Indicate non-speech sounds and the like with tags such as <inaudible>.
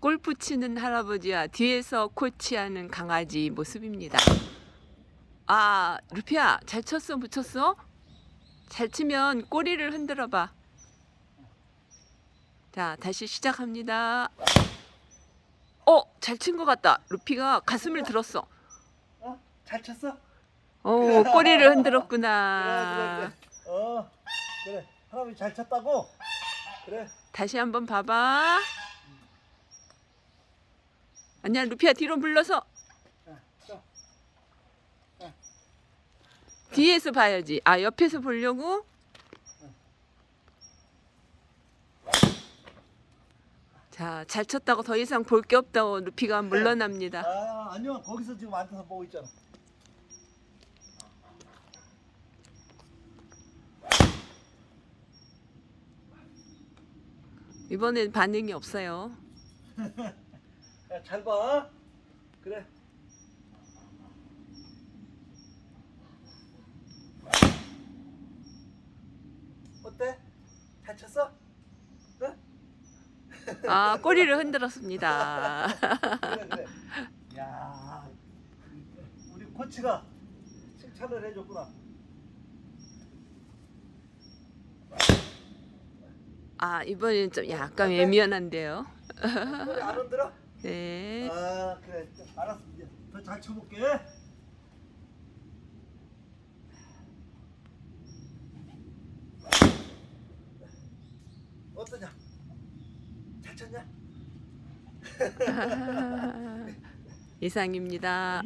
골프 치는 할아버지와 뒤에서 코치하는 강아지 모습입니다. 아, 루피야, 잘 쳤어, 못 쳤어? 잘 치면 꼬리를 흔들어 봐. 자, 다시 시작합니다. 어, 잘 친 것 같다. 루피가 가슴을 들었어. 어? 잘 쳤어? 어, 꼬리를 흔들었구나. 그래 그래 어 그래 할아버지 잘 쳤다고? 그래 다시 한번 봐봐. 아니야, 루피야 뒤로 자. 뒤에서 봐야지. 아, 옆에서 보려고? 자, 잘 쳤다고 더 이상 볼 게 없다고 루피가 물러납니다. 아 아니요 거기서 지금 앉아서 보고 있잖아 이번엔 반응이 없어요. <laughs> 야, 잘 봐. 그래. 어때? 잘 쳤어? 응? <laughs> 아, 꼬리를 흔들었습니다. 그래 그래. 야, 우리 코치가 칭찬을 해줬구나. 아, 이번엔 좀 약간 외면한데요. 꼬리 안 흔들어? 네. 아 그래. 알았어. 이제 더 잘 쳐볼게. 어떠냐? 잘 쳤냐? <laughs> 이상입니다.